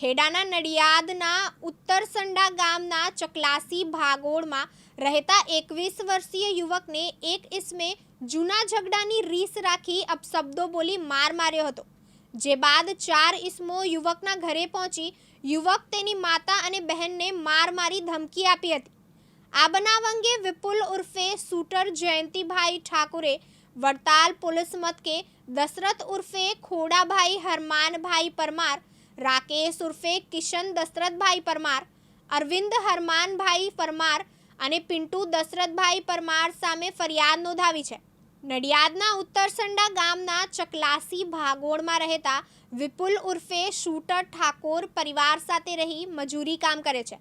ખેડાના નડિયાદના ઉત્તરસંડા ગામના ચકલાસી ભાગોળમાં રહેતા એકવીસ વર્ષીય યુવકને એક ઇસમે જૂના ઝઘડાની રીસ રાખી અપશબ્દો બોલી માર માર્યો હતો. જે બાદ ચાર ઇસમો યુવકના ઘરે પહોંચી યુવક તેની માતા અને બહેનને માર મારી ધમકી આપી હતી. આ બનાવ અંગે વિપુલ ઉર્ફે શૂટર જયંતિભાઈ ઠાકુરે, વડતાલ પોલીસ મથકે દશરથ ઉર્ફે ખોડાભાઈ હરમાનભાઈ પરમાર રાકેશ ઉર્ફે કિશન દશરથભાઈ પરમાર, અરવિંદ હરમાનભાઈ પરમાર અને પિન્ટુ દશરથભાઈ પરમાર સામે ફરિયાદ નોંધાવી છે. નડિયાદના ઉત્તરસંડા ગામના ચકલાસી ભાગોળમાં રહેતા વિપુલ ઉર્ફે શૂટર ઠાકોર પરિવાર સાથે રહી મજૂરી કામ કરે છે.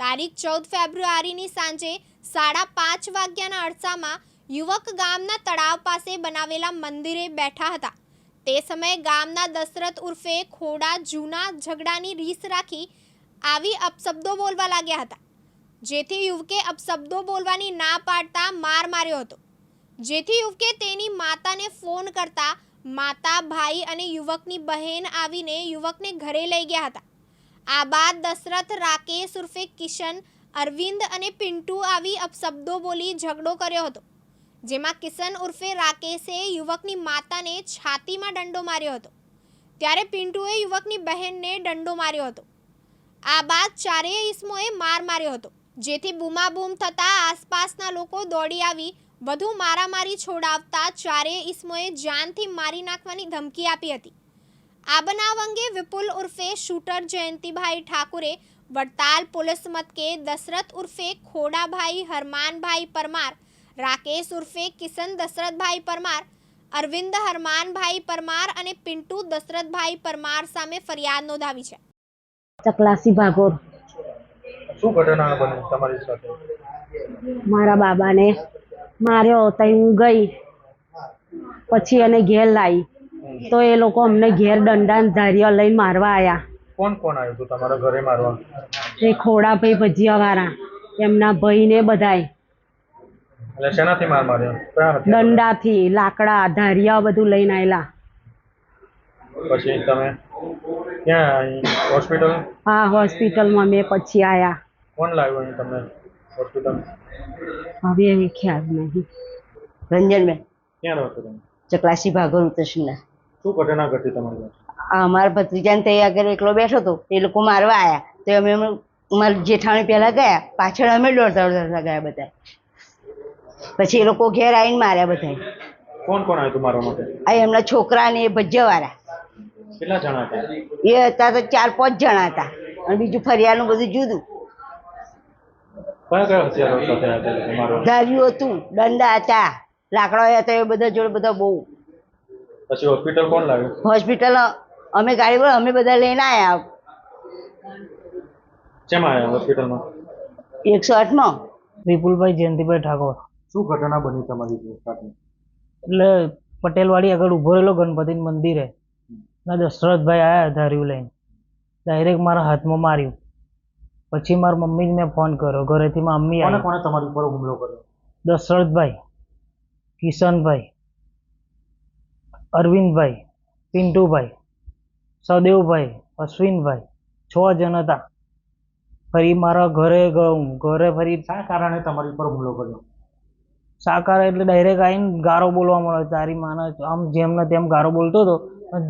તારીખ ચૌદ ફેબ્રુઆરીની સાંજે સાડા પાંચ વાગ્યાના અરસામાં યુવક ગામના તળાવ પાસે બનાવેલા મંદિરે બેઠા હતા. તે સમયે ગામના દશરથ ઉર્ફે ખોડા જૂના ઝઘડાની રીસ રાખી આવી અપશબ્દો બોલવા લાગ્યા હતા. જેથી યુવકે અપશબ્દો બોલવાની ના પાડતા માર માર્યો હતો. જેથી યુવકે તેની માતાને ફોન કરતા માતા, ભાઈ અને યુવકની બહેન આવીને યુવકને ઘરે લઈ ગયા હતા. આ બાદ દશરથ, રાકેશ ઉર્ફે કિશન, અરવિંદ અને પિન્ટુ આવી અપશબ્દો બોલી ઝઘડો કર્યો હતો. જેમાં કિશન ઉર્ફે રાકેશે યુવકની માતાને છાતીમાં દંડો માર્યો હતો. ત્યારે પિન્ટુએ યુવકની બહેનને દંડો માર્યો હતો. આ બાદ ચારેય ઈસમોએ માર માર્યો હતો. જેથી બૂમાબૂમ થતાં આસપાસના લોકો દોડી આવી, વધુ મારામારી છોડાવતા ચારેય ઈસમોએ જાનથી મારી નાખવાની ધમકી આપી હતી. આ બનાવ અંગે વિપુલ ઉર્ફે શૂટર જયંતિભાઈ ઠાકુરે, વડતાલ પોલીસ મથકે દશરથ ઉર્ફે ખોડાભાઈ હરમાનભાઈ પરમાર રાકેશ ઉર્ફે કિશન દશરથભાઈ પરમાર અરવિંદ હરમાનભાઈ પરમાર અને પિન્ટુ દશરથભાઈ પરમાર સામે ફરિયાદ નોંધાવી છે. ચકલાસી ભાગોર શું ઘટના બની તમારી સાથે? મારા બાબાને માર્યો તઈ હું ગઈ પછી એને ઘેર લાવી તો એ લોકો અમને ઘેર દંડા ને ધાર્યો લઈને મારવા આવ્યા કોણ કોણ આવ્યું હતું તમારા ઘરે મારવા? એ ખોડાભાઈ ભજીયાવાળા એમના ભાઈ ને બધાય. એટલે શેનાથી માર માર્યો. કયા હતા દંડાથી લાકડા ધારિયા બધું લઈને આવેલા પછી તમે? ક્યાં અહીં? હોસ્પિટલ? આ હોસ્પિટલમાં મેં પછી આવ્યા કોણ લાવ્યું અહીં તમને હોસ્પિટલ? હવે એ ખ્યાલ નહીં. રંજનબેન. ક્યાં રહો છો તમે? ચકલાસી ભાગોર ઉતરસુંડા શું ઘટના ઘટી તમારી સાથે આ અમારા ભત્રીજાને ત્યાં આગળ એકલો બેઠો હતો. એ લોકો મારવા આવ્યા તો અમે અમે મારા જેઠાણી પહેલાં ગયા. પાછળ અમે દોડતા દોડતા ગયા બધા પછી એ લોકો ઘેર આવીને માર્યા બધા કોણ કોણ આવ્યું તમારા માટે? આ એમના છોકરા ને એ ભજ્યવાળા કેટલા જણા હતા? એ હતા તો ચાર પાંચ જણા હતા. અને બીજું ફરિયાનું બધું જુદું. કયા કયા હથિયારો સાથે હતા મારવા ધાર્યું હતું દંડા હતા લાકડા હતા એ બધા જોડે બધા બહુ. પછી હોસ્પિટલ કોણ લાવ્યું? હોસ્પિટલ અમે ગાડી પર અમે બધા લઈને આવ્યા કેમ આવ્યા હોસ્પિટલમાં? એકસો આઠમાં? વિપુલભાઈ જયંતિભાઈ ઠાકોર. શું ઘટના બની તમારી સાથે એટલે પટેલવાડી આગળ ઊભો રહેલો ગણપતિ મંદિરે. ના દશરથભાઈ આવ્યા ધાર્યું લઈને. ડાયરેક્ટ મારા હાથમાં માર્યું. પછી મારા મમ્મીને મેં ફોન કર્યો. ઘરેથી મમ્મી કોને કોને તમારી ઉપર હુમલો કર્યો? દશરથભાઈ કિશનભાઈ અરવિંદભાઈ પિન્ટુભાઈ સદેવભાઈ અશ્વિનભાઈ છ જણ હતા. ફરી મારા ઘરે ગયો ઘરે ફરી શા કારણે તમારી ઉપર હુમલો કર્યો? સાકાર એટલે ડાયરેક્ટ આવીને ગારો બોલવા મળે. તારી માને આમ જેમને તેમ ગારો બોલતો હતો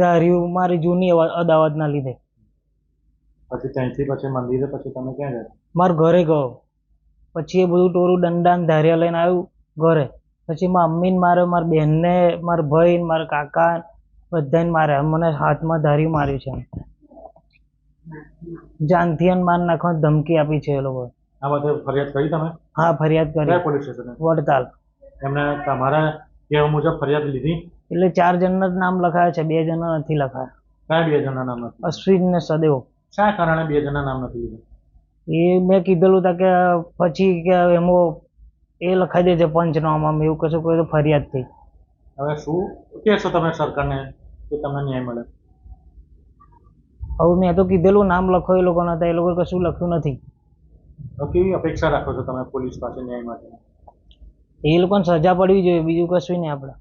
ધાર્યું મારી જૂની અદાવતના લીધે. પછી ત્યાંથી પછી મંદિરે પછી તમે ક્યાં ગયા? મારા ઘરે ગયો. પછી એ બધું ટોરું દંડા ધાર્યા લઈને આવ્યું ઘરે. પછી મારા મમ્મીને મારે મારા બહેનને મારા ભાઈ મારા કાકા બધાને મારે મને હાથમાં ધાર્યું માર્યું છે જાનથી માર નાખવાની ધમકી આપી છે એ લોકો આ બધે ફરિયાદ કરી તમે? હા ફરિયાદ કરી. પોલીસ સ્ટેશને? વડતાલ. એમને તમારા કહેવા મુજબ ફરિયાદ લીધી? એટલે ચાર જણના જ નામ લખાયા છે બે જણના નથી લખાયા. કયા બે જણના નામ નથી? અશ્વિન ને સદેવ. શા કારણે બે જણના નામ નથી લીધા? એ મેં કીધેલું તા કે પછી કે એમો એ લખાઈ દેજે પંચનામામાં એવું કશું કોઈ તો ફરિયાદ થઈ. હવે શું કહેશો તમે સરકારને કે તમને ન્યાય મળે? હવે મેં તો કીધેલું નામ લખો એ લોકોના હતા એ લોકોએ કશું લખ્યું નથી. કેવી અપેક્ષા રાખો છો તમે પોલીસ પાસે ન્યાય માટે? એ લોકોને સજા પડવી જોઈએ, બીજું કશું નહીં આપણે.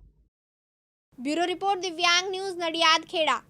Bureau report Divyang news Nadiad Kheda.